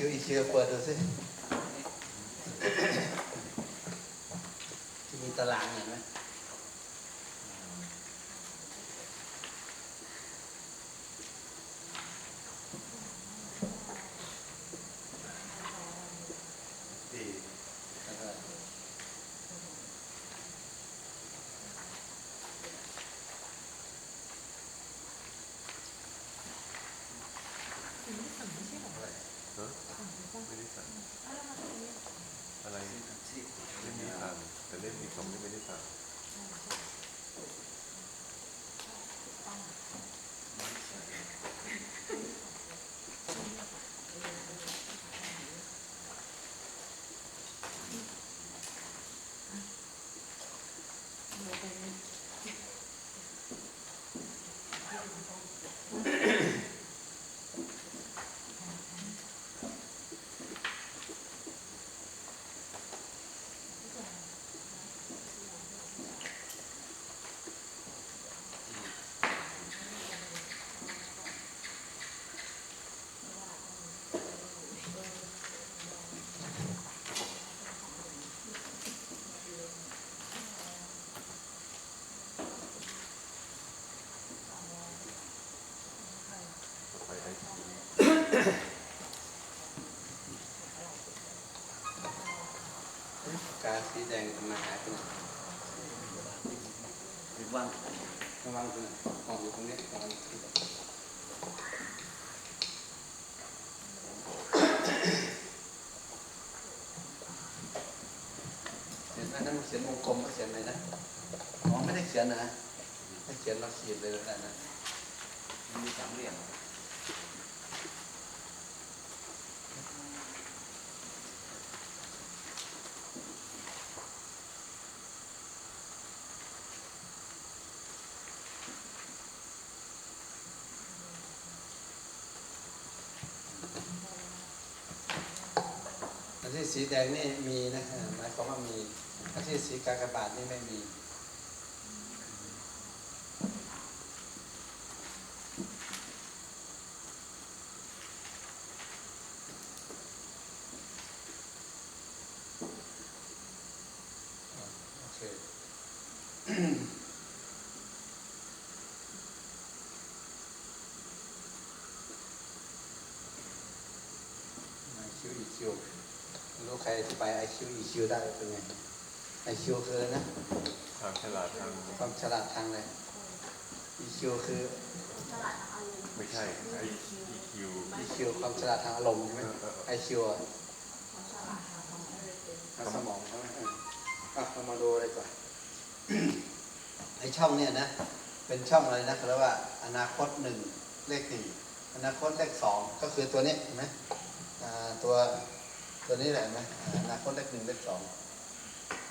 ชิวอีคิวเปิดดูสิ จะมีตารางเห็นไหม ดี แล้วก็ ฮะไม่ได้สั่งอะไรเล่มนี้สั่งแต่เล่มนี้สองนี่ไม่ได้สั่ง ไปไอซี กา สีแดงทำไมหายไปไหนหรือว่าระวังตัวไหนองอยู่ตรงนี้ระวังเห็นไหมนั่นมันเขียนวงกลมก็เขียนอะไรนะอ๋อไม่ได้เขียนนะไม่เขียนเราขีดเลยแล้วกันนะมีสามเหลี่ยม สีแดงนี่มีนะอ่าหมายความว่ามีอันที่สีกากบาทนี่ไม่มีโอเคไอคิวอีคิวรู้ ใครจะไปไอคิวอีคิวได้เป็นไงไอคิวคืออะไรนะทางฉลาดทางความฉลาดทางอะไรอีคิวคือไม่ใช่ไอคิวอีคิวความฉลาดทางอารมณ์ใช่ไหมไอคิวอะทางสมองใช่ไหมเอออะเรามาดูอะไรก่อนไอช่องเนี่ยนะ เป็นช่องอะไรนะเขาเรียกว่า อนาคตหนึ่งเลขหนึ่งอนาคตเลขสองก็คือตัวนี้เห็นไหมอ่าตัว ตัวนี้แหละเห็นไหมอ่าอนาคตเลขหนึ่งเลขสอง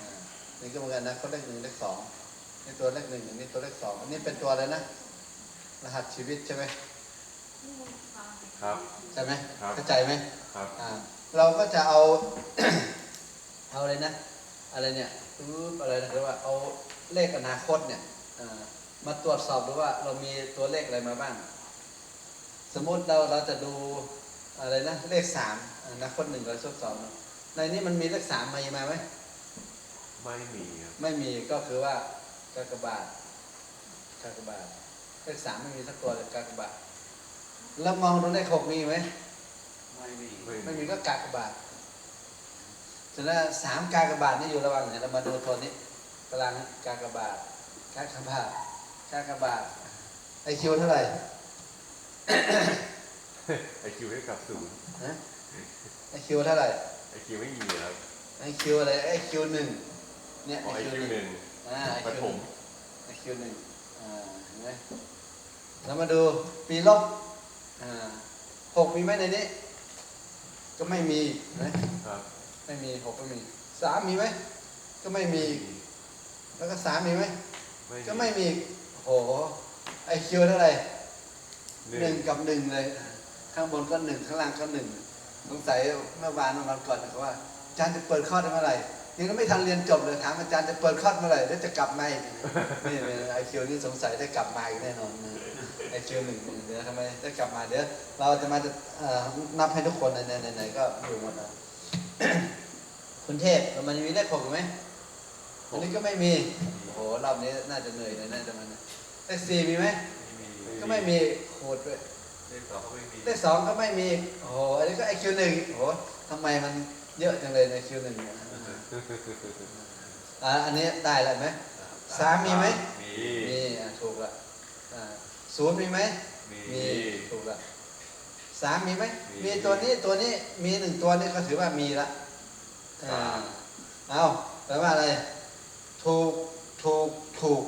อ่านี่ก็เหมือนกันอนาคตเลขหนึ่งเลขสองนี่ตัวเลขหนึ่งอันนี้ตัวเลขสองอันนี้เป็นตัวอะไรนะรหัสชีวิตใช่ไหมครับใช่ไหมครับเข้าใจไหมครับอ่าเราก็จะเอาเอาอะไรนะ อะไรเนี่ยรูปอะไรนะเรียกว่าเอาเลขอนาคตเนี่ยอ่ามาตรวจสอบดูว่าเรามีตัวเลขอะไรมาบ้าง สมมุติเราเราจะดู อะไรนะเลขสามอนาคตหนึ่งเราทดสอบเนอะในนี้มันมีเลขสามมามาไหมไม่มีครับไม่มีก็คือว่ากากบาทกากบาทเลขสามไม่มีสักตัวเลยกากบาทแล้วมองดูเลขหกมีไหมไม่มีไม่ไม่มีมีก็กากบาทฉะนั้นสามกากบาทนี่อยู่ระหว่างเนี่ยเรามาดูตัวนี้ตารางกากบาทกากบาทกากบาทไอคิวเท่าไหร่ ไอคิวให้กลับศูนย์นะไอคิวเท่าไหร่ไอคิวไม่มีครับไอคิวอะไรไอคิวหนึ่งเนี่ยอ๋อไอคิวหนึ่งอ่าไอปคิวฐมไอคิวหนึ่งอ่าเห็นไหมเรามาดูปีลบอ่าหกมีไหมในนี้ ก็ไม่มีเห็นไหมครับไม่มีหกไม่มีสามมีไหมก็ไม่มี แล้วก็สามมีไหมก็ไม่มีโอ้โหไอคิวเท่าไหร่หหนึ่นึ่งงกับหนึ่งเลย ข้างบนก็หนึ่งข้างล่างก็หนึ่งสงสัยเมื่อวานเมื่อวันก่อนนะครับว่าอาจารย์จะเปิดข้อได้เมื่อไหร่ยังไม่ทันเรียนจบเลยถามอาจารย์จะเปิดคอร์สเมื่อไหร่แล้วจะกลับมาอีกนี่ไอคิวนี่สงสัยได้กลับมาอีกแน่นอนไอคิวหนึ่งเดี๋ยวทำไมได้กลับมาเดี๋ยวเราจะมาจะเอ่อนับให้ทุกคนในไหนๆก็ดูหมดนะคุณเทพมันมีเลขหกอยู่ไหมอันนี้ก็ไม่มีโอ้โหรอบนี้น่าจะเหนื่อยเลยน่าจะมันเลขสี่มีไหมไม่มีก็ไม่มีโคตรด้วย เลขสองก็ไม่มีเลขสองก็ไม่มี โอ้โห อันนี้ก็ไอคิวหนึ่งโอ้โหทำไมมันเยอะจังเลยในคิวหนึ่งเนี่ยอ่าอันนี้ได้แล้วไหมสามมีไหมมีมีอะถูกละอ่าศูนย์มีไหมมีมีถูกละสามมีไหมมีมีตัวนี้ตัวนี้มีหนึ่งตัวนี้ก็ถือว่ามีละอ่าเอาแปลว่าอะไร ถูกถูกถูก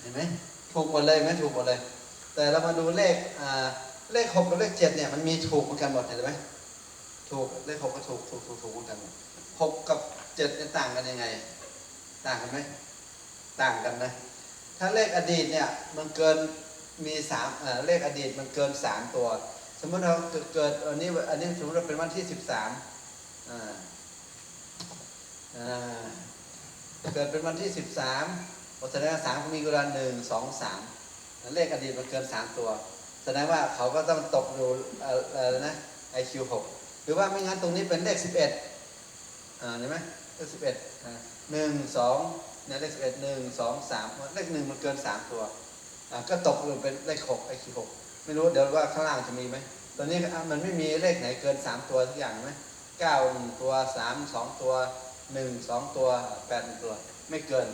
เห็นไหม ถูกหมดเลยไหมถูกหมดเลย แต่เรามาดูเลขอ่าเลขหกกับเลขเจ็ดเนี่ยมันมีถูกเหมือนกันหมดเห็นไหมถูกเลขหกก็ถูกถูกถูกถูกเหมือนกันหกกับเจ็ดเนี่ยต่างกันยังไง ต่างกันไหมต่างกันนะถ้าเลขอดีตเนี่ยมันเกินมีสามเอ่อเลขอดีตมันเกินสามตัว สมมติเราเกิดเกิดอันนี้อันนี้สมมติเราเป็นวันที่สิบสามอ่าอ่าเกิดเป็นวันที่สิบสาม แสดงว่าสามมีกุลาหนึ่งสองสามเลขอดีตมันเกินสามตัวแสดงว่าเขาก็ต้องตกอยู่เอ่อเอ่อนะ IQ หกหรือว่าไม่งั้นตรงนี้เป็นเลขสิบเอ็ดอ่าเห็นไหมเลขสิบเอ็ดหนึ่งสองเนี่ยเลขสิบเอ็ดหนึ่งสองสามเลขหนึ่งมันเกินสามตัวอ่าก็ตกอยู่เป็นเลขหก IQ หกไม่รู้เดี๋ยวว่าข้างล่างจะมีไหมตัวนี้มันไม่มีเลขไหนเกินสามตัวทุกอย่างไหมเก้าหนึ่งตัวสามสองตัวหนึ่งสองตัวแปดหนึ่งตัว ไม่เกิน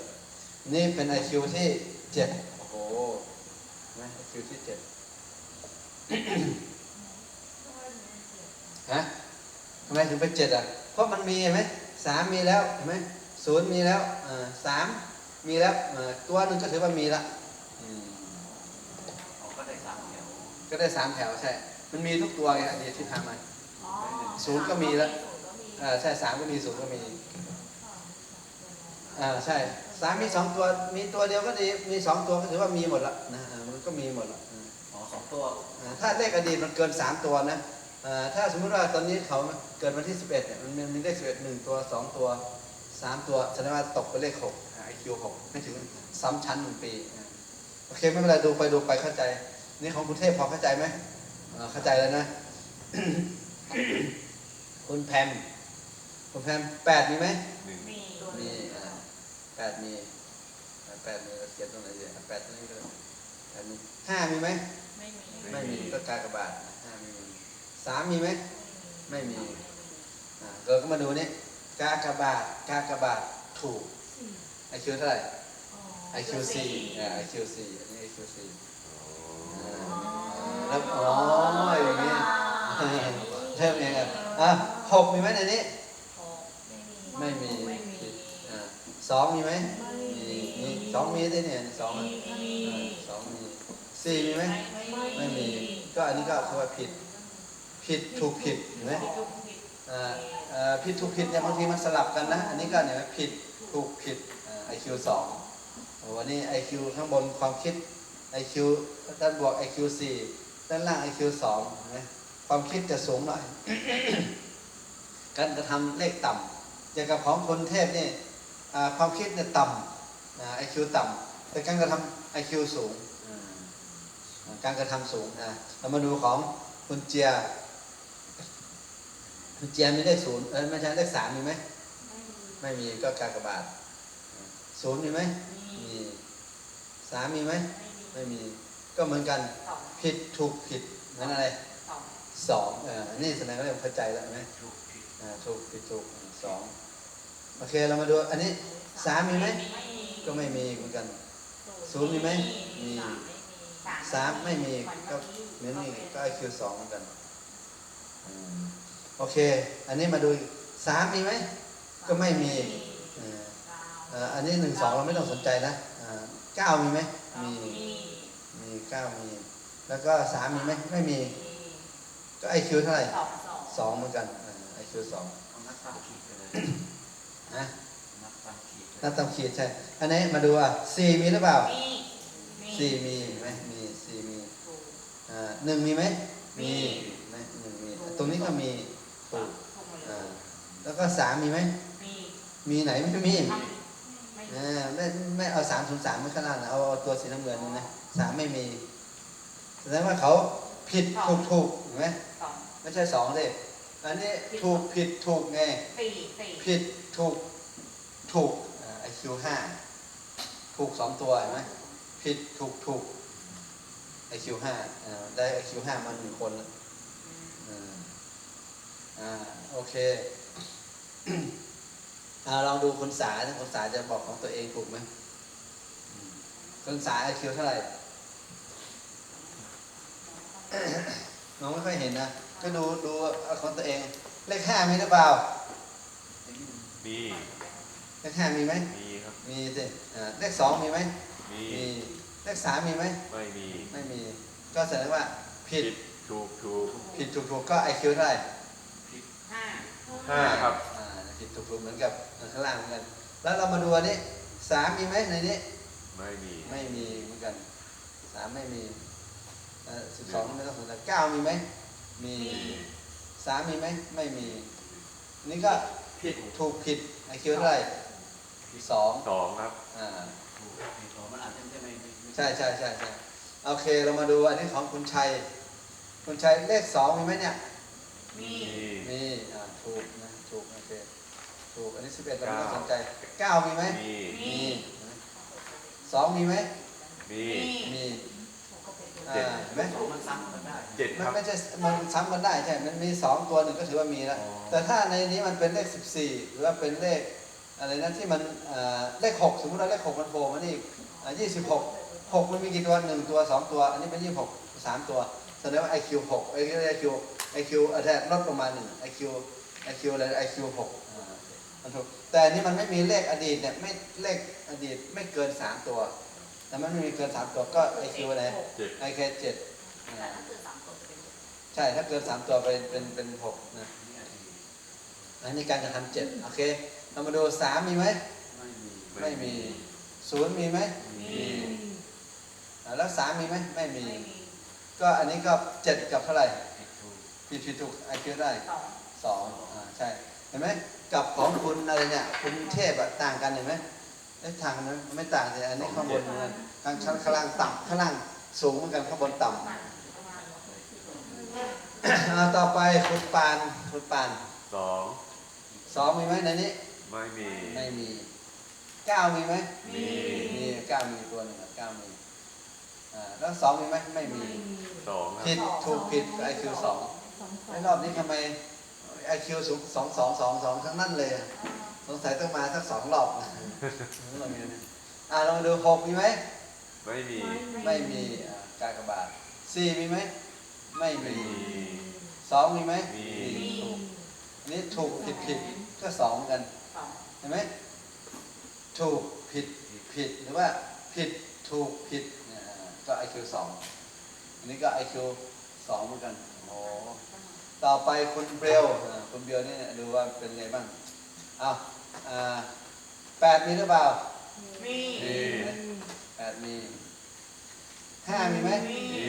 นี่เป็น IQ ที่เจ็ดโอ้โหเห็นไหม IQ ที่เจ็ดฮะทำไมถึงเป็นเจ็ดอะ เพราะมันมีเห็นไหมสามมีแล้วเห็นไหมศูนย์มีแล้วเออสามมีแล้วเออตัวหนึ่งก็ถือว่ามีละอืมเขาก็ได้สามแถวก็ได้สามแถวใช่ มันมีทุกตัวไงอดีตที่ทำมาศูนย์ก็มีแล้วเออใช่สามก็มีศูนย์ก็มีอ่าใช่สามมีสองตัวมีตัวเดียวก็ดีมีสองตัวก็ถือว่ามีหมดละนะเออมันก็มีหมดละเอออ๋อสองตัวอ่าถ้าเลขอดีตมันเกินสามตัวนะอ่าถ้าสมมุติว่าตอนนี้เขาเกิดวันที่สิบเอ็ดเนี่ยมันมีเลขสิบเอ็ดหนึ่งตัวสองตัวสามตัวแสดงว่าตกไปเลขหกไอคิวหกไม่ถึงซ้ำชั้นหนึ่งปีอ่าโอเคไม่เป็นไรดูไปดูไปเข้าใจ นี่ของคุณเทพพอเข้าใจไหมอ่าเข้าใจแล้วนะคุณแพมคุณแพมแปดมีไหมหนึ่งมีตัวมีนี้อ่า แปดมีอ่าแปดมีเราเขียนตรงไหนดีอะแปดตรงนี้ก็ได้แปดมีห้ามีไหมไม่มีไม่มีก็กากบาทนะห้าไม่มีสามมีไหมไม่มีอ่าเราก็มาดูนี่กากบาทกากบาทถูก IQ เท่าไหร่ IQ สี่อ่า IQ สี่อันนี้ IQ สี่อ่าแล้วอ๋ออย่างนี้เริ่มยังไงอะหกมีไหมในนี้ไม่มีไม่มีอ่า สองมีไหมมีมีสองมีได้เนี่ยสองมีอะมีอ่าสองมีสี่มีไหมไม่มี ก็อันนี้ก็คือว่าผิด ผิดถูกผิดเห็นไหมอ่าอ่อผิดถูกผิดเนี่ยบางทีมันสลับกันนะ อันนี้ก็เนี่ยผิดถูกผิดไอคิวสองวันนี้ไอคิวข้างบนความคิดไอคิวด้านบวกไอคิวสี่ด้านล่างไอคิวสองนะความคิดจะสูงหน่อย การกระทำเลขต่ำอย่างกับของคนเทพนี่ ความคิดเนี่ยต่ำไอคิวต่ำแต่การกระทำไอคิวสูงอ่าการกระทำสูงอะเรามาดูของคุณเจียคุณเจียมีเลขศูนย์เออไม่ใช่เลขสามมีไหมไม่มีก็กากบาทศูนย์มีไหมมีสามมีไหมไม่มีก็เหมือนกันผิดถูกผิดเหมือนอะไรสองเออนี่แสดงว่าเราเข้าใจแล้วเห็นไหมถูกผิดอ่าถูกผิดถูกอ่าสอง โอเคเรามาดู อันนี้สามมีไหม ก็ไม่มีเหมือนกันศูนย์มีไหมมีสามไม่มีก็เหมือนนี่ก็ไอคิวสองเหมือนกันอืมโอเค อันนี้มาดูอีกสามมีไหม ก็ไม่มีเออเอ่ออันนี้หนึ่งสองเราไม่ต้องสนใจนะอ่าเก้ามีไหมมีมีเก้ามี แล้วก็สามมีไหมไม่มี ก็ไอคิวเท่าไหร่สองสองสองเหมือนกันไอคิวสองเอา นัดตามขีดไปเลยนะนัดตามขีดเลยนับตามขีดใช่ อันนี้มาดูอะสี่มีหรือเปล่ามีสี่มีไหมมีสี่มีอ่าหนึ่งมีไหมมีไหมหนึ่งมี ตรงนี้ก็มีถูกอ่าแล้วก็สามมีไหมมีมีไหนไม่มีทำไม่เออไม่ไม่เอาสามศูนย์สามไม่ข้างล่างนะเอาเอาตัวสีน้ำเงินนี่นะสามไม่มีแสดงว่าเขาผิดถูกถูกเห็นไหมสองไม่ใช่สองสิอันนี้ถูกผิดถูกไงสี่สี่ผิด ถูกถูกไอคิวห้าถูกสองตัวเห็นไหมผิดถูกถูกไอคิวห้าได้ไอคิวห้ามาหนึ่งคนอ่าโอเคอ่าลองดูคุณสาคุณสาจะบอกของตัวเองถูกไหมคุณสาไอคิวเท่าไหร่น้องไม่ค่อยเห็นนะก็ดูดูของตัวเอง เลขห้ามีหรือเปล่า มีเลขห้ามีไหมมีครับ มีสิอ่าเลขสองมีไหมมีมี เลขสามมีไหมไม่มี ไม่มี ก็แสดงว่าผิด ถูกถูกผิดถูกถูกก็ไอคิวเท่าไหร่ห้าห้าครับ อ่าผิดถูกถูกเหมือนกับข้างล่างเหมือนกัน แล้วเรามาดูอันนี้สามมีไหมในนี้ ไม่มี ไม่มีเหมือนกันสามไม่มีสิบสองไม่ต้องสนใจเก้ามีไหม มีมีสามมีไหม ไม่มี นี่ก็ ผิดถูกผิดไอคิวเท่าไหร่สองสองครับอ่าถูกผิดของมันอาจจะไม่ไม่ไม่ใช่ใช่ใช่ใช่โอเคเรามาดูอันนี้ของคุณชัย คุณชัยเลขสองมีไหมเนี่ย มีมีอ่าถูกนะถูกโอเคถูกอันนี้สิบเอ็ดเราไม่ต้องสนใจเก้ามีไหมมีมีสองมีไหมมีมี เจ็ดอ่าเห็นไหมของมันซ้ำกันได้เจ็ดมัคนรับไม่ใช่มันซ้ำกันได้ใช่ มันมีสองตัวหนึ่งก็ถือว่ามีแล้ว อ๋อ แต่ถ้าในนี้มันเป็นเลขสิบสี่หรือว่าเป็นเลขอะไรนะที่มันเอ่อเลขหกสมมติว่าเลขหกมันโผล่มานี่ยี่สิบหกหกมันมีกี่ตัวหนึ่งตัวสองตัว อันนี้เป็นยี่สิบหกสามตัวแสดงว่า IQ หกไอ้ไอคิวไอคิวแทนลดลงมาหนึ่ง IQ IQ อะไร IQ หกอ่ามันถูกแต่อันนี้มันไม่มีเลขอดีตเนี่ยไม่เลขอดีตไม่เกินสามตัว แต่มันไม่มีเกินสามตัวก็ IQ อะไรเจ็ด IQ เจ็ดอ่าถ้าเกิดสามคนจะเป็นใช่ถ้าเกินสามตัวเป็นเป็นเป็นหกนะนี่อาจจะมีอันนี้การกระทำเจ็ดโอเคเรามาดูสามมีไหมไม่มีไม่มีศูนย์มีไหมมีอ่าแล้วสามมีไหมไม่มี ไม่มีก็อันนี้ก็เจ็ดกับเท่าไหร่ผิดถูกผิดผิดถูกไอคิวได้ สองสองอ่าใช่ เห็นไหมกับของคุณอะไรเนี่ย คุณเทพอะต่างกันเห็นไหม ไอ้ยทางนั้นไม่ต่างเลยอันนี้ข้างบนเหมือนกันข้างชั้นข้างล่างต่ำข้างล่างสูงเหมือนกันข้างบนต่ำอ่าต่อไปคุณปานคุณปานสองสองมีไหมในนี้ ไม่มีไม่มีเก้ามีไหมมีมีเก้ามีตัวหนึ่งอะเก้ามีอ่าแล้วสองมีไหมไม่มีสองครับผิดถูกผิดไอคิวสองไอ้รอบนี้ทำไมไอคิวสูงสองสองสองสองทั้งนั้นเลยอะ สงสัยต้องมาสักสองรอบนะเรามีนะอ่าลองดูหกมีไหม ไม่มี ไม่มีอ่ากากบาทสี่มีไหม ไม่ไม่มีมีสองมีไหมมีถูกอันนี้ถูกผิดผิดก็สองเหมือนกันสองเห็นไหมถูกผิดผิดหรือว่าผิดถูกผิดเนี่ยก็ IQ สองอันนี้ก็ IQ สองเหมือนกันโอ้ต่อไปคุณเบลอ่าคุณเบลนี่ดูว่าเป็นไงบ้างเอา อ่าแปดมีหรือเปล่ามีมีแปดมีห้ามีไหมมีมี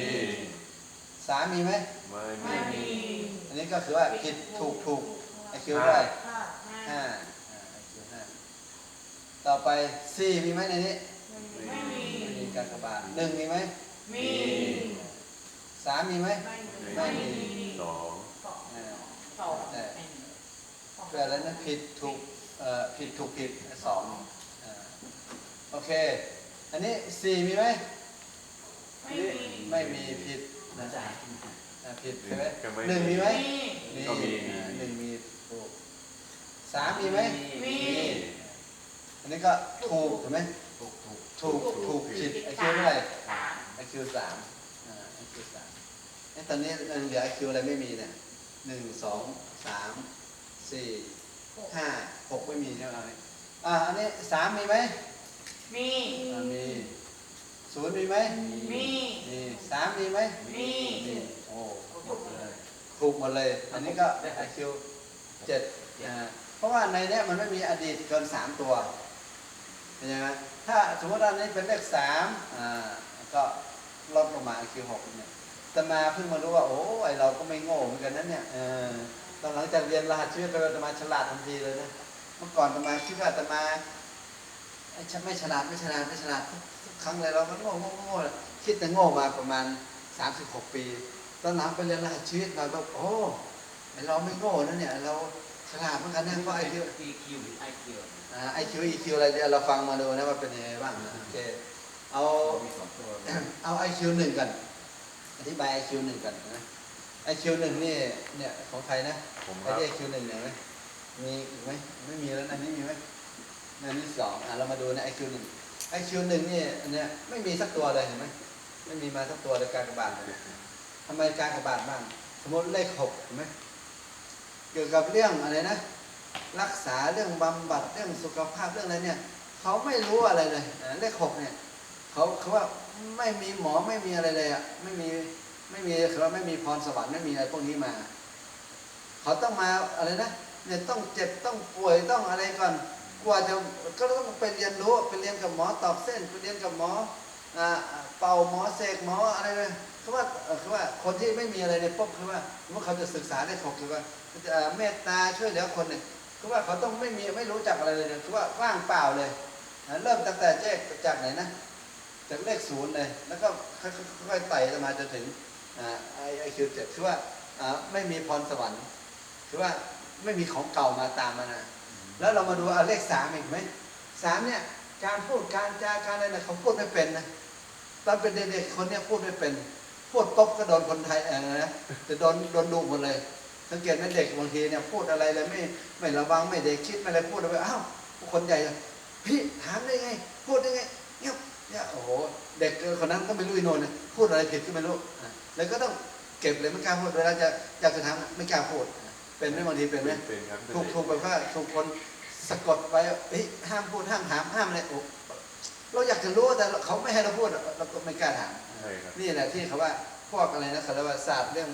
สามมีไหมไม่ไม่มี มีอันนี้ก็คือว่าผิดถูกถูก IQ เท่าไหร่ห้าห้าอ่า IQ ห้าต่อไปสี่มีไหมในนี้ไม่มี ไม่มีการกระบาดหนึ่งมีไหมมี สามมีไหม ไม่มี สองสองอ่าสองแปลแล้วนะผิดถูกเอ่อ ผิดถูกผิดสองอ่าโอเค อันนี้สี่มีไหมไม่มีไม่มีผิดน่าจะอ่าผิดใช่ไหมก็ไม่หนึ่งมีไหมมีก็มีอ่าหนึ่งมีถูกสามมีไหมมีอันนี้ก็ถูกถูกไหมถูกถูกถูกถูกผิดไอคิวเท่าไหร่สามไอคิวสามอ่าไอคิวสามเอ้ตอนนี้เหลือไอคิวอะไรไม่มีเนี่ยหนึ่งสองสามสี่ ห้าหกไม่มีใช่ไหมอ่าอันนี้สามมีไหมมี อ่ามีศูนย์มีไหมมี มีสามมีไหมมี มีโอ้หมดเลยถูกหมดเลย อันนี้ก็ไอคิวเจ็ดอ่าเพราะว่าในเนี้ยมันไม่มีอดีตเกินสามตัวเห็นไหมถ้าสมมติว่าอันนี้เป็นเลขสามอ่าก็ลดลงมาไอคิวหกเนี่ยแต่มาเพิ่งมารู้ว่าโอ้ไอเราก็ไม่โง่เหมือนกันนั้นเนี่ยเออ ตอนหลังจากเรียนรหัสชีวิตไปอาตมาฉลาดทันทีเลยนะ เมื่อก่อนอาตมาคิดว่าอาตมาไอ้ฉันไม่ฉลาดไม่ฉลาดไม่ฉลาดทุกทุกครั้งเลยเราก็โง่โง่โง่โง่คิดแต่โง่มาประมาณ 36 ปี ตอนหลังไปเรียนรหัสชีวิตมาแบบโอ้ไอ้เราไม่โง่นะเนี่ยเราฉลาดเหมือนกันนะเพราะไอ้ที่ตีคิวหรือไอคิวไอคิวอีคิวอะไรเดี๋ยวเราฟังมาดูนะว่าเป็นยังไงบ้างนะโอเคเอามีสองตัวเอาไอคิวหนึ่งกันอธิบายไอคิวหนึ่งกันนะ ไอคิวหนึ่งนี่เนี่ยของใครนะผมคไอรับเดียคิวหนึ่งเนี่ยไหมมีอีกไหมไม่มีแล้วนะนี่มีไหมอันนี้สองอะเรามาดูนะไอคิวหนึ่งไอคิวหนึ่งนี่อันเนี้ยไม่มีสักตัวเลยเห็นไหมไม่มีมาสักตัวเลยการกระบาดเนี่ยทำไมการกระบาดบ้างสมมติเลขหกเห็นไหมเกี่ยวกับเรื่องอะไรนะ รักษาเรื่องบำบัดเรื่องสุขภาพเรื่องอะไรเนี่ยเขาไม่รู้อะไรเลยอ่าเลขหกเนี่ย เขาเขาว่าไม่มีหมอไม่มีอะไรเลยอะไม่มี ไม่มีเขาว่าไม่มีพรสวรรค์ไม่มีอะไรพวกนี้มา เขาต้องมาอะไรนะเนี่ยต้องเจ็บต้องป่วยต้องอะไรก่อน กว่าจะก็ต้องไปเรียนรู้ไปเรียนกับหมอตอกเส้นไปเรียนกับหมอเป่าหมอเสกหมออะไรเลยคือว่าเอ่อคือว่าคนที่ไม่มีอะไรเนี่ยปุ๊บคือว่าเมื่อเขาจะศึกษาได้หกคือว่าจะเมตตาช่วยเหลือคนเนี่ยคือว่าเขาต้องไม่มีไม่รู้จักอะไรเลยเนี่ยคือว่าว่างเปล่าเลยเริ่มตั้งแต่แจ้จากไหนนะจากเลขศูนย์เลย แล้วก็ค่อยๆไต่มาจนถึง ไอไอคิวเจ็ดคือว่าอ่าไม่มีพรสวรรค์คือว่าไม่มีของเก่ามาตามมานะแล้วเรามาดูเอาเลขสามอีกไหมสามเนี่ยการพูดการจาการอะไรนะเขาพูดไม่เป็นนะตอนเป็นเด็กๆคนเนี้ยพูดไม่เป็น พูดปุ๊บก็โดนคนไทยเออนะจะโดนโดนดูหมดเลย สังเกตไหมเด็กบางทีเนี่ยพูดอะไรเลยไม่ไม่ระวังไม่เด็กคิดไม่อะไรพูดอะไรอ้าวคนใหญ่พี่ถามได้ไง พูดได้ไงเงียบเนี่ยโอ้โหเด็กคนนั้นก็ไม่รู้อีโนนนะพูดอะไรผิดก็ไม่รู้อะ แล้วก็ต้องเก็บเลยไม่กล้าพูดเวลาจะอยากจะถามไม่กล้าพูดอะเป็นไหมบางทีเป็นไหมเป็นครับถูกถูกแบบว่าถูกคนสะกดไปเฮ้ยห้ามพูดห้ามถามห้ามอะไรโอ้เราอยากจะรู้แต่เขาไม่ให้เราพูดเราก็ไม่กล้าถามใช่ครับนี่แหละที่เขาว่าพวกอะไรนะคารวศาสตร์เรื่อง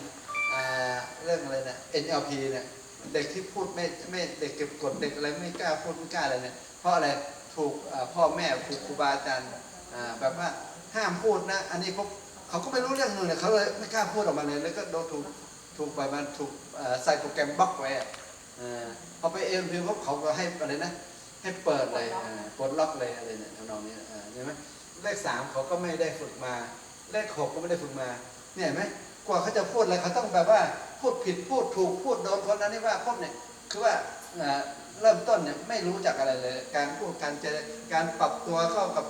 อ่าเรื่องอะไรนะ NLP เนี่ยเด็กที่พูดไม่ไม่เด็กเก็บกดเด็กอะไรไม่กล้าพูดไม่กล้าอะไรเนี่ยเพราะอะไรถูกอ่าพ่อแม่ถูกครูบาอาจารย์อ่าแบบว่าห้ามพูดนะ อันนี้พวก เขาก็ไม่รู้เรื่องหนึ่งเนี่ยเขาเลยไม่กล้าพูดออกมาเลยแล้วก็โดนถูกถูกไปมันถูกใส่โปรแกรมบล็อกไว้อพอไปเอ็มพีพวเขาก็ให้อะไรนะ ให้เปิดเลยปลดล็อกเลยอะไรเนี่ยทำนองนี้อ่าเห็นไหมเลขสามเขาก็ไม่ได้ฝึกมา เลขหกก็ไม่ได้ฝึกมา เนี่ยเห็นไหมกว่าเขาจะพูดอะไรเขาต้องแบบว่าพูดผิดพูดถูกพูดโดนคนนั้นนี่ว่าพูดเนี่ยคือว่าเริ่มต้นเนี่ยไม่รู้จักอะไรเลย การพูดการเจรการปรับตัวเข้ากับ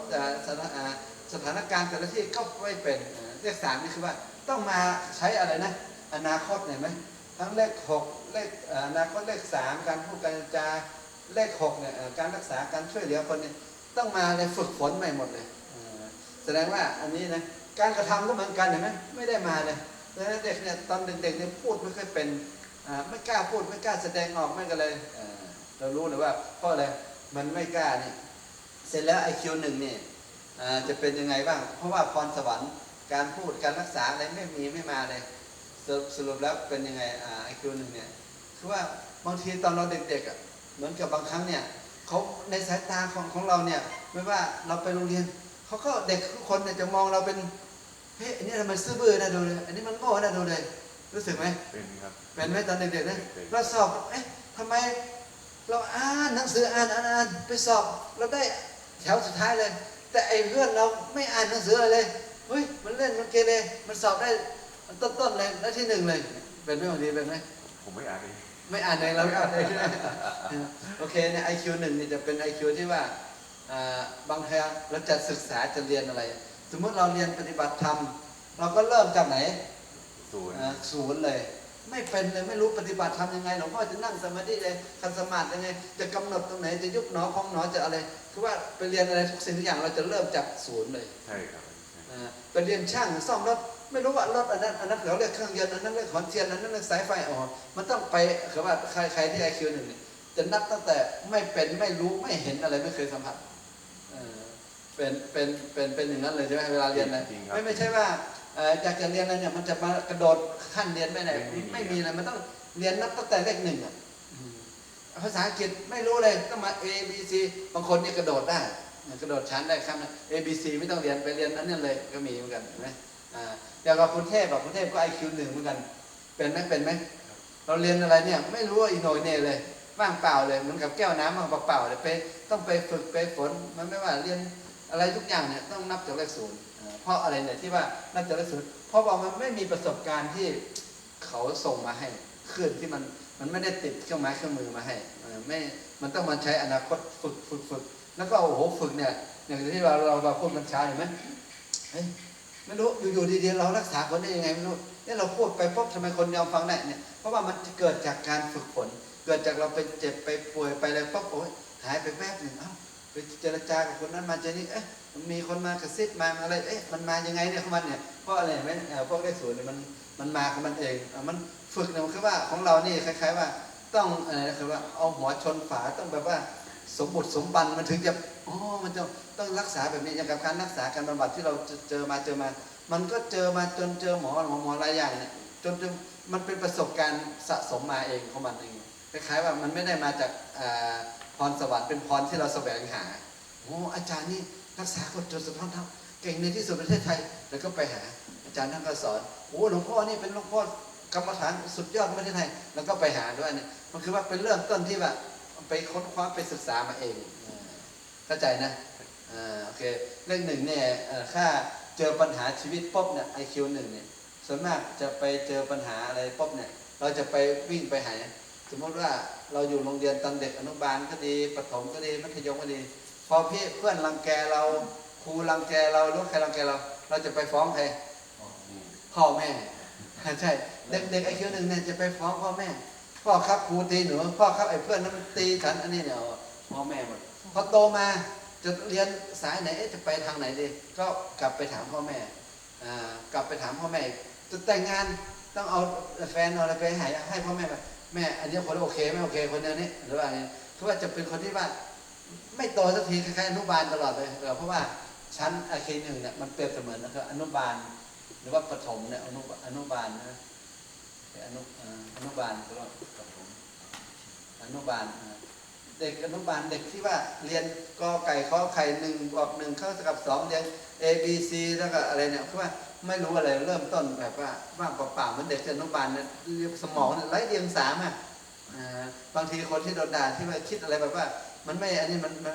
สถาน สถานการณ์แต่ละที่ก็ไม่เป็นเลขสามนี่คือว่าต้องมาใช้อะไรนะ อนาคตเห็นไหมทั้งเลขหกเลขอนาคตเลขสามการพูดการจาเลขหกเนี่ยการรักษาการช่วยเหลือคนเนี่ยต้องมาเลยฝึกฝนใหม่หมดเลยแสดงว่าอันนี้นะการกระทำก็เหมือนกันเห็นไหมไม่ได้มาเลยดังนั้นเด็กเนี่ยตอนเด็กๆเนี่ยพูดไม่ค่อยเป็นไม่กล้าพูดไม่กล้าแสดงออกไม่กันเลยเรารู้เลยว่าเพราะอะไรมันไม่กล้านี่เสร็จแล้วไอคิวหนึ่งเนี่ย จะเป็นยังไงบ้าง เพราะว่าพรสวรรค์การพูดการรักษาอะไรไม่มีไม่มาเลยสรุปสรุปแล้วเป็นยังไงไอคิวหนึ่งเนี่ยคือว่าบางทีตอนเราเด็กๆอะเหมือนกับบางครั้งเนี่ยเขาในสายตาของของเราเนี่ยไม่ว่าเราไปโรงเรียนเขาก็เด็กทุกคนเนี่ยจะมองเราเป็นเฮ้ยอันนี้ทำไมซื่อบื้อนะดูเลยอันนี้มันโง่นะดูเลยรู้สึกไหมเป็นครับเป็นไหมตอนเด็กๆนะเป็นเราสอบเอ๊ะทำไมเราอ่านหนังสืออ่านอ่านอ่านไปสอบเราได้แถวสุดท้ายเลย แต่ไอ้เพื่อนเราไม่อ่านหนังสืออะไรเลยเฮ้ยมันเล่นมันเกเรมันสอบได้ต้นๆเลยได้ที่หนึ่งเลย เป็นไหมบางทีเป็นไหมผมไม่อ่านเองไม่อ่านเองเราไม่อ่านเองโอเคเนี่ย IQ หนึ่งนี่จะเป็น IQ ที่ว่าอ่าบางทีเราจะศึกษาจะเรียนอะไร สมมติเราเรียนปฏิบัติธรรมเราก็เริ่มจากไหนศูนย์อ่าศูนย์เลย ไม่เป็นเลยไม่รู้ปฏิบัติทำยังไงหลวงพ่อจะนั่งสมาธิเลยคันสมาธิยังไง จะกำหนดตรงไหนจะยุบหนอพองหนอจะอะไรคือว่าไปเรียนอะไรทุกสิ่งทุกอย่างเราจะเริ่มจากศูนย์เลยใช่ครับอ่าไปเรียนช่างซ่อมรถไม่รู้ว่ารถอันนั้นอันนั้นเขาเรียกเครื่องยนต์อันนั้นเรียกขอนเทียนอันนั้นเรียกสายไฟอ๋อมันต้องไปคือว่าใครใครที่ไอคิวหนึ่งเนี่ยจะนับตั้งแต่ไม่เป็นไม่รู้ไม่เห็นอะไรไม่เคยสัมผัสเออเป็นเป็นเป็นเป็นอย่างนั้นเลยใช่ไหมเวลาเรียนอะไรจริงครับไม่ไม่ใช่ว่าเอ่ออยากจะเรียนอะไรเนี่ยมันจะมากระโดดขั้นเรียนไม่ได้ไม่มีไม่มีเลยมันต้องเรียนนับตั้งแต่เลขหนึ่งอะอืมภาษาอังกฤษไม่รู้เลยต้องมา A B C บางคนเนี่ยกระโดดได้กระโดดชั้นได้ครับ A B C ไม่ต้องเรียนไปเรียนอันนั้นเลยก็มีเหมือนกันเห็นไหมอ่าอย่างกับคุณเทพแบบคุณเทพก็ IQ หนึ่งเหมือนกัน เป็นไหมเป็นไหมเราเรียนอะไรเนี่ยไม่รู้ว่าอีโหนยเนี่ยเลยว่างเปล่าเลยเหมือนกับแก้วน้ำว่างเปล่าๆเลยไปต้องไปฝึกไปฝนมันไม่ว่าเรียน อะไรทุกอย่างเนี่ยต้องนับจากเลขศูนย์เพราะอะไรเนี่ยที่ว่านับจากเลขศูนย์เพราะว่ามันไม่มีประสบการณ์ที่เขาส่งมาให้คลื่นที่มันมันไม่ได้ติดเครื่องไม้เครื่องมือมาให้ไม่ มันต้องมาใช้อนาคตฝึกฝึกฝึก แล้วก็โอ้โหฝึกเนี่ยอย่างที่เราเราเราพูดมันช้าเห็นไหมเฮ้ยไม่รู้อยู่ๆดีๆเรารักษาคนได้ยังไงไม่รู้เนี่ยเราพูดไปปุ๊บทำไมคนยอมฟังได้เนี่ยเพราะว่ามันเกิดจากการฝึกฝน เกิดจากเราไปเจ็บไปป่วยไปอะไรปุ๊บโอ้ยหายไปแป๊บหนึ่งเอ้า ไปเจรจากับคนนั้นมาเจนี่เอ๊ะมันมีคนมากระซิบมาอะไรเอ๊ะมันมายังไงเนี่ยของมันเนี่ยเพราะอะไรไหมเอ่อพวกเลขศูนย์เนี่ยมันมันมาของมันเองมันฝึกเนี่ยมันคือว่าของเรานี่คล้ายๆว่าต้องอะไรนะคือว่าเอาหัวชนฝาต้องแบบว่าสมบุติสมบันมันถึงจะอ๋อมันจะต้องรักษาแบบนี้อย่างกับการรักษาการบำบัดที่เราเจอมาเจอมา มันก็เจอมาจนเจอหมอหมอหมอหลายอย่างเนี่ยจนจนมันเป็นประสบการณ์สะสมมาเองของมันเองคล้ายๆว่ามันไม่ได้มาจาก รสวรรค์เป็นพรที่เราแสวงหาโอ้อาจารย์นี่รักษาคนจนสะท้อนเท่าเก่งในที่สุดประเทศไทย แล้วก็ไปหา อาจารย์ท่านก็สอนโอ้หลวงพ่อนี่เป็นหลวงพ่อกรรมฐานสุดยอดประเทศไทยแล้วก็ไปหาด้วยเนี่ยมันคือว่าเป็นเรื่องต้นที่ว่าไปค้นคว้าไปศึกษามาเองเข้าใจนะโอเคเลขหนึ่งเนี่ยเอ่าเจอปัญหาชีวิตปุ๊บเนี่ยไอคิวหนึ่งเนี่ยส่วนมากจะไปเจอปัญหาอะไรปุ๊บเนี่ยเราจะไปวิ่งไปหา สมมติว่าเราอยู่โรงเรียนตอนเด็กอนุบาลก็ดีประถมก็ดีมัธยมก็ดี พอพี่เพื่อนรังแกเราครูรังแกเราหรือใครรังแกเรา เราจะไปฟ้องใครพ่อแม่ใช่เด็กๆไอคิวหนึ่งเนี่ยจะไปฟ้องพ่อแม่ พ่อครับครูตีหนูพ่อครับไอ้เพื่อนนั้นมันตีฉันอันนี้เนี่ยเอาพ่อแม่หมดพอโตมาจะเรียนสายไหนเอ๊ะจะไปทางไหนดี ก็กลับไปถามพ่อแม่อ่ากลับไปถามพ่อแม่จะแต่งงานต้องเอาแฟนเอาอะไรไปให้ให้พ่อแม่แบบ แม่อันนี้คนโอเคไม่โอเคคนเดียวนี้หรือว่าไงคือว่าจะเป็นคนที่ว่า ไม่โตสักทีคล้ายๆอนุบาลตลอดเลยเออเพราะว่าชั้นอาคีหนึ่งเนี่ยมันเปรียบเสมือนนะครับอนุบาล หรือว่าประถมเนี่ยอนุอนุบาลนะอนุอนุบาลก็ว่าประถมอนุบาลเด็กอนุบาลเด็กที่ว่าเรียนกอไก่ข้อไข่หนึ่งบวกหนึ่งเข้ากับสองเรียน A B C แล้วก็อะไรเนี่ยคือว่า ไม่รู้อะไรเริ่มต้นแบบว่าว่างเปล่าๆเหมือนเด็กอนุบาลเนี่ยสมองเนี่ยไร้เดียงสามอะอ่าบางทีคนที่โดนด่าที่ว่าคิดอะไรแบบว่า มันไม่อันนี้มันมัน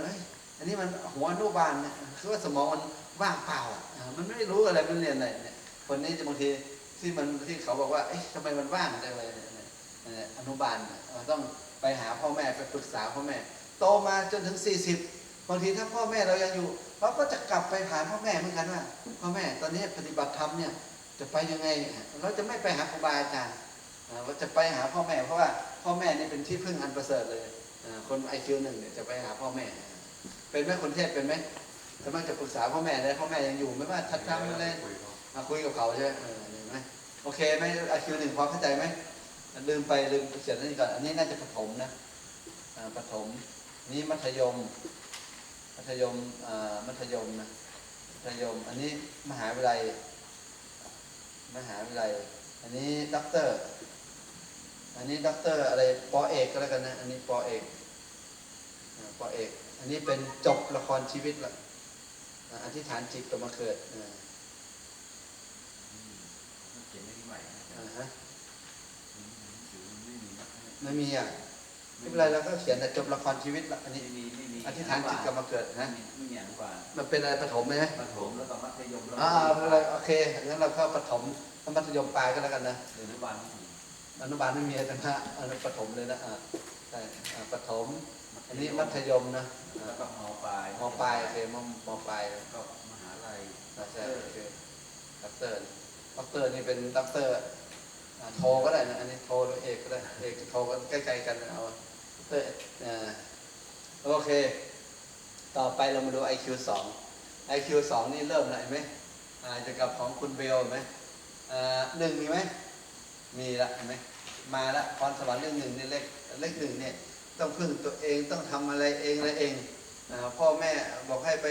อันนี้มันหัวนุบาลเนี่ยคือว่าสมองมันว่างเปล่าอะมันไม่รู้อะไรมันเรียนอะไรเนี่ยคนนี้จะบางทีที่มันที่เขาบอกว่าเอ๊ะทำไมมันว่างจังเลยอนุบาลเนี่ยเออต้องไปหาพ่อแม่ไปปรึกษาพ่อแม่ โตมาจนถึง 40บางทีถ้าพ่อแม่เรายังอยู่ เราก็จะกลับไปหาพ่อแม่เหมือนกันว่าพ่อแม่ตอนนี้ปฏิบัติธรรมเนี่ยจะไปยังไง เราจะไม่ไปหาครูบาอาจารย์เราจะไปหาพ่อแม่เพราะว่าพ่อแม่นี่เป็นที่พึ่งอันประเสริฐเลยคนไอคิวหนึ่งเนี่ยจะไปหาพ่อแม่ เป็นไหมคนเทศเป็นไหมจะมักจะปรึกษาพ่อแม่ได้พ่อแม่ยังอยู่ไม่ว่าทัดทำอะไรมาคุยกับเขาใช่ไหมเอเห็นไหมโอเคไหมอคิวหนึ่งพอเข้าใจไหมลืมไปลืมเขียนนี่ก่อนอันนี้น่าจะประถมนะประถมนี่มัธยม มัธยมอ่ามัธยมนะมัธยม อันนี้มหาวิทยาลัยมหาวิทยาลัย อันนี้ด็อกเตอร์ อันนี้ด็อกเตอร์อะไรปอเอกก็แล้วกันนะ อันนี้ปอเอกอ่าปอเอก อันนี้เป็นจบละครชีวิตละอ่าอธิษฐานจิตก็มาเกิดอ่าเขียนไม่ได้ใหม่นะอ่าฮะหนังสือมันไม่มีนะไม่มีอะ ไม่เป็นไรเราก็เขียนแต่จบละครชีวิตละอันนี้ ไม่มีไม่มีอธิษฐานจิตกรรมเกิดนะ ไม่มีอนุบาลมันเป็นอะไรปฐมไหมฮะประถมแล้วก็มัธยมแล้วอ่าอะไรโอเคงั้นเราเข้าปฐมมัธยมปลายก็แล้วกันนะอนุบาลไม่มีอนุบาลไม่มีแต่ว่าอนุปฐมเลยนะอ่าใช่อ่าปฐมอันนี้มัธยมนะอ่าแล้วก็มปลายมปลายโอเคมมปลายแล้วก็มหาลัยอ่าใช่โอเคด็อกเตอร์ด็อกเตอร์นี่เป็นด็อกเตอร์อ่าโทก็ได้นะอันนี้โทหรือเอกก็ได้เอกกับโทก็ใกล้ๆกันนะเอา โอเค ต่อไปเรามาดู IQ 2 IQ 2 นี่เริ่มแล้วเห็นไหมอ่าจะกับของคุณเบลไหมอ่าหนึ่งมีไหม มีละเห็นไหมมาละพรสวรรค์เรื่องหนึ่งเนี่ยเลขเลขหนึ่งเนี่ยต้องพึ่งตัวเองต้องทำอะไรเองอะไรเองอพ่อแม่บอกให้ไป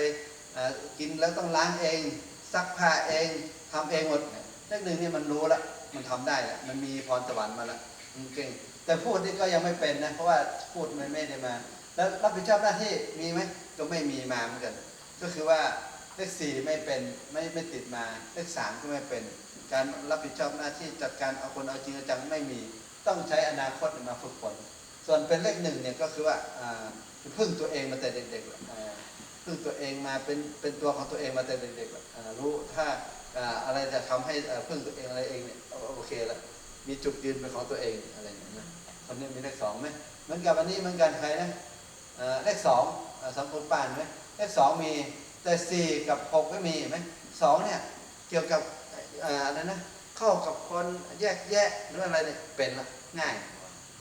กินแล้วต้องล้างเอง ซักผ้าเองทำเองหมดเลขหนึ่งเนี่ยมันรู้ละมันทำได้ละมันมีพรสวรรค์มาละมันเก่ง แต่พูดนี่ก็ยังไม่เป็นนะ เพราะว่าพูดมันไม่ได้มา แล้วรับผิดชอบหน้าที่มีไหมก็ไม่มีมาเหมือนกัน ก็คือว่าเลขสี่ไม่เป็นไม่ไม่ติดมา เลขสามก็ไม่เป็น การรับผิดชอบหน้าที่จัดการเอาคนเอาจริงเอาจังไม่มี ต้องใช้อนาคตมาฝึกฝนส่วนเป็นเลขหนึ่งเนี่ยก็คือว่าอ่าพึ่งตัวเองมาแต่เด็กๆพึ่งตัวเองมาเป็นเป็นตัวของตัวเองมาแต่เด็กๆรู้ถ้าอะไรจะทำให้พึ่งตัวเองอะไรเองเนี่ยโอเคแล้วมีจุดยืนเป็นของตัวเองอะไรอย่างเงี้ยนะ คนนี้มีเลขสองไหมเหมือนกับอันนี้เหมือนกันใครนะเลขสองสังคมป่านไหมเลขสองมีแต่สี่กับหกไม่มีเห็นไหมสองเนี่ยเกี่ยวกับอะไรนะเข้ากับคนแยกแยะหรืออะไรเนี่ยเป็นละง่าย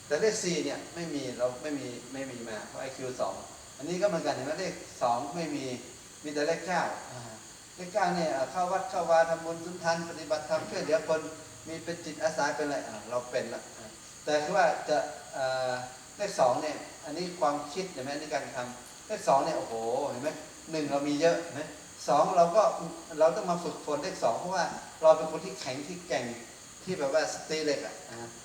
แต่เลขสี่เนี่ยไม่มีเราไม่มีไม่มีมาเพราะ IQ สองอันนี้ก็เหมือนกันเห็นไหมเลขสองไม่มีมีแต่เลขเก้าเลขเก้าเนี่ยเข้าวัดเข้าวาทำบุญสุนทานปฏิบัติธรรมช่วยเหลือคนมีเป็นจิตอาสาเป็นอะไรเราเป็นละ แต่คือว่าจะอ่าเลขสองเนี่ยอันนี้ความคิดเห็นไหมในการทำเลขสองเนี่ยโอ้โหเห็นไหมหนึ่งเรามีเยอะเห็นไหมสองเราก็เราต้องมาฝึกฝนเลขสองเพราะว่าเราเป็นคนที่แข็งที่แก่งที่แบบว่าสตรีเล็กอะ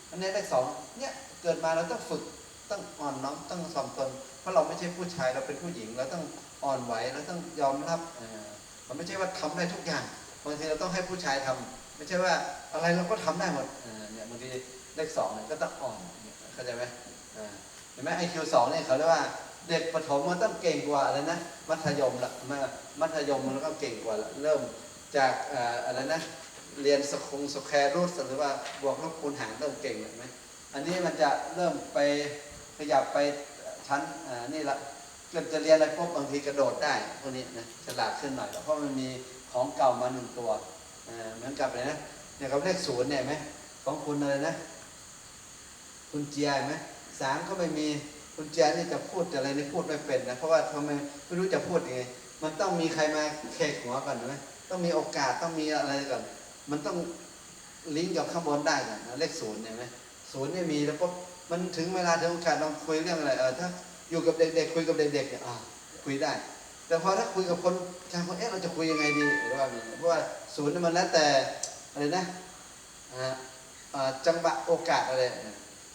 อันนี้เลขสองเนี่ยเกิดมาเราต้องฝึกต้องอ่อนน้อมต้องสอมตนเพราะเราไม่ใช่ผู้ชายเราเป็นผู้หญิงเราต้องอ่อนไหวเราต้องยอมรับอ่อมันไม่ใช่ว่าทำได้ทุกอย่างบางทีเราต้องให้ผู้ชายทำไม่ใช่ว่าอะไรเราก็ทำได้หมดอ่อเนี่ยบางที เลขสองเนี่ยก็ต้องอ่อนเข้าใจไหมเห็นไหมไอคิวสองเนี่ยเขาเรียกว่าเด็กประถมมันต้องเก่งกว่าอะไรนะ มัธยมละมามัธยมมันก็เก่งกว่าละเริ่มจากอะไรนะเรียนสคงสแครรูทหรือว่าบวกลบคูณหารเริ่มเก่งเลยไหมอันนี้มันจะเริ่มไปขยับไปชั้นนี่ละเกิดจะเรียนอะไรพวกบางทีกระโดดได้พวกนี้นะฉลาดขึ้นหน่อยเพราะมันมีของเก่ามาหนึ่งตัวเหมือนกับอะไรนะเนี่ยกับเลขศูนย์เนี่ยไหมของคุณอะไรนะ คุณเจียไหมสามก็ไม่มีคุณเจียนี่จะพูดจะอะไรนี่พูดไม่เป็นนะเพราะว่าทำไมไม่รู้จะพูดยังไงมันต้องมีใครมาเคกหัวก่อนไหมต้องมีโอกาสต้องมีอะไรก่อนมันต้องลิงก์กับข้างบนได้ก่อนนะเลขศูนย์เห็นไหมศูนย์เนี่ยมีแล้วก็มันถึงเวลาถึงโอกาสลองคุยเรื่องอะไรเออถ้าอยู่กับเด็กๆคุยกับเด็กๆเนี่ยอ่าคุยได้ แต่พอถ้าคุยกับคนชางคนเอ๊ะเราจะคุยยังไงดีหรือว่าไงเพราะว่าศูนย์มันแล้วแต่อะไรนะอ่าจังหวะโอกาสอะไร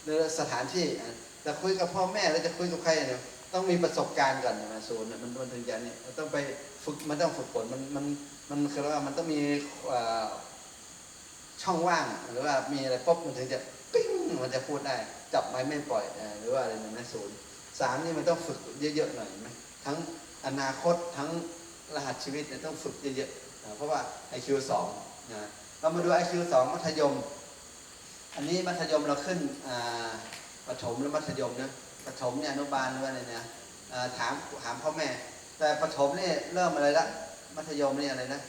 อะหรือสถานที่อะคุยกับพ่อแม่แล้วจะคุยกับใครเนี่ยต้องมีประสบการณ์ก่อนนะศูนย์เนี่ยมันมันถึงจะเนี่ยต้องไปฝึกมันต้องฝึกฝนมันมันมันคือว่ามันต้องมีช่องว่างหรือว่ามีอะไรปุ๊บมันถึงจะปิ้งมันจะพูดได้จับไม้ไม่ปล่อยหรือว่าอะไรนะนะศูนย์สามนี่มันต้องฝึกเยอะๆหน่อยไหมทั้งอนาคตทั้งรหัสชีวิตเนี่ยต้องฝึกเยอะๆเพราะว่า IQ สองนะเรามาดู IQ สองมัธยม อันนี้มัธยมเราขึ้นประถมและมัธยมนะประถมเนี่ยอนุบาลหรือว่าอะไรเนี่ยอ่าถามถามพ่อแม่ แต่ประถมเนี่ยเริ่มอะไรละมัธยมนี่อะไรนะ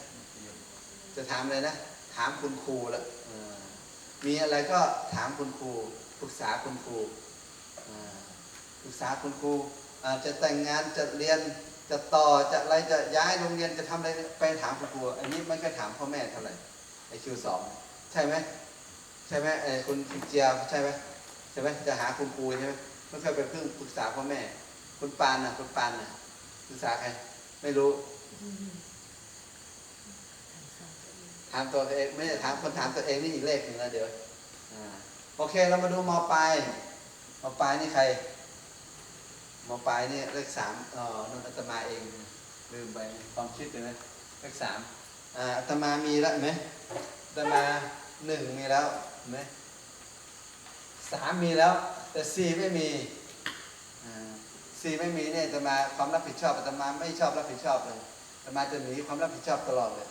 จะถามอะไรนะ ถามคุณครูละมีอะไรก็ถามคุณครูปรึกษาคุณครูปรึกษาคุณครูจะแต่งงานจะเรียนจะต่อจะอะไรจะย้ายโรงเรียนจะทำอะไรไปถามคุณครูอันนี้ไม่เคยถามพ่อแม่เท่าไหร่ไอคิวสองใช่ไหม ใช่ไหมไอคุณคุณเจียใช่ไหมใช่ไหมจะหาคุณครูใช่ไหมไม่เคยไปพึ่งปรึกษาพ่อแม่ คุณปานน่ะคุณปานน่ะปรึกษาใครไม่รู้ถามตัวเองไม่ได้ถามคนถามตัวเองนี่อีกเลขหนึ่งแล้วเดี๋ยวอ่าโอเคเรามาดูมอปลายมอปลายนี่ใครมอปลายนี่เลขสามอ๋อนนอาตมาเองลืมไปความคิดเลยนะเลขสามอ่าอาตมามีแล้วไหมอาตมาหนึ่งมีแล้ว ไหมสามมีแล้ว แต่สี่ไม่มีสี่ไม่มีเนี่ยอาตมาความรับผิดชอบอาตมาไม่ชอบรับผิดชอบเลยอาตมาจะหนีความรับผิดชอบตลอดเลย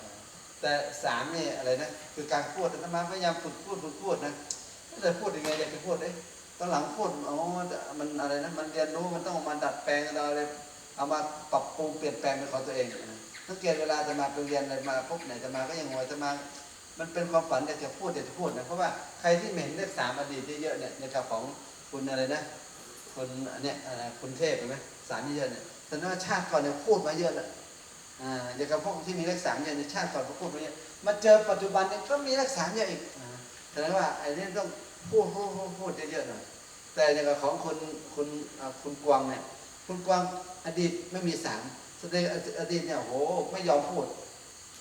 แต่สามนี่อะไรนะคือการพูดอาตมาพยายามฝึกพูดฝึกพูดนะไม่พูดยังไงอยากจะพูดเอ้ยตอนหลังพูดอ๋อมันอะไรนะมันเรียนรู้มันต้องเอามาดัดแปลงเราอะไรเอามาปรับปรุงเปลี่ยนแปลงเป็นของตัวเองนะสังเกตเวลาจะมาไปเรียนอะไรมาปุ๊บไหนจะมาก็ยังงงจะมา มันเป็นความฝันอยากจะพูดอยากจะพูดนะเพราะว่าใครที่เห็นเลขสามอดีตเยอะๆเนี่ยนะครับของคุณอะไรนะคุณอันเนี้ยอะไรคุณเทพเห็นไหมสามเยอะๆเนี่ยแต่ว่าชาติก่อนเนี่ยพูดมาเยอะแล้วอ่าอย่างกับพวกที่มีเลขสามเนี่ยในชาติก่อนเขาพูดไว้เนี่ยมาเจอปัจจุบันเนี่ยก็มีเลขสามเยอะอีกแสดงว่าไอ้นี่ต้องพูดพูดพูดพูดเยอะๆหน่อยแต่อย่างกับของคุณคุณคุณกวางเนี่ยคุณกวางอดีตไม่มีสามแสดงอดีตเนี่ยโหไม่ยอมพูด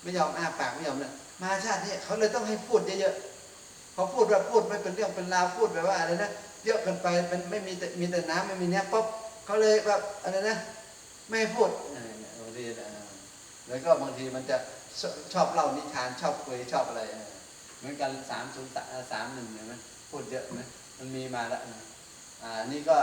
ไม่ยอมอ้าปากไม่ยอมเนี่ย มาชาตินี้เขาเลยต้องให้พูดเยอะๆเขาพูดว่าพูดไม่เป็นเรื่องเป็นราวพูดแบบว่าอะไรนะเยอะเกินไปมันไม่มีแต่มีแต่น้ำไม่มีเนี้ยปุ๊บเขาเลยแบบอะไรนะไม่ให้พูดเอเนี่ยบางทีแล้วก็บางทีมันจะชอบเล่านิทานชอบคุยชอบอะไรเหมือนกันสามศูนย์สามหนึ่งเนี่ยมันพูดเยอะไหมมันมีมาแล้วนะอ่านี่ก็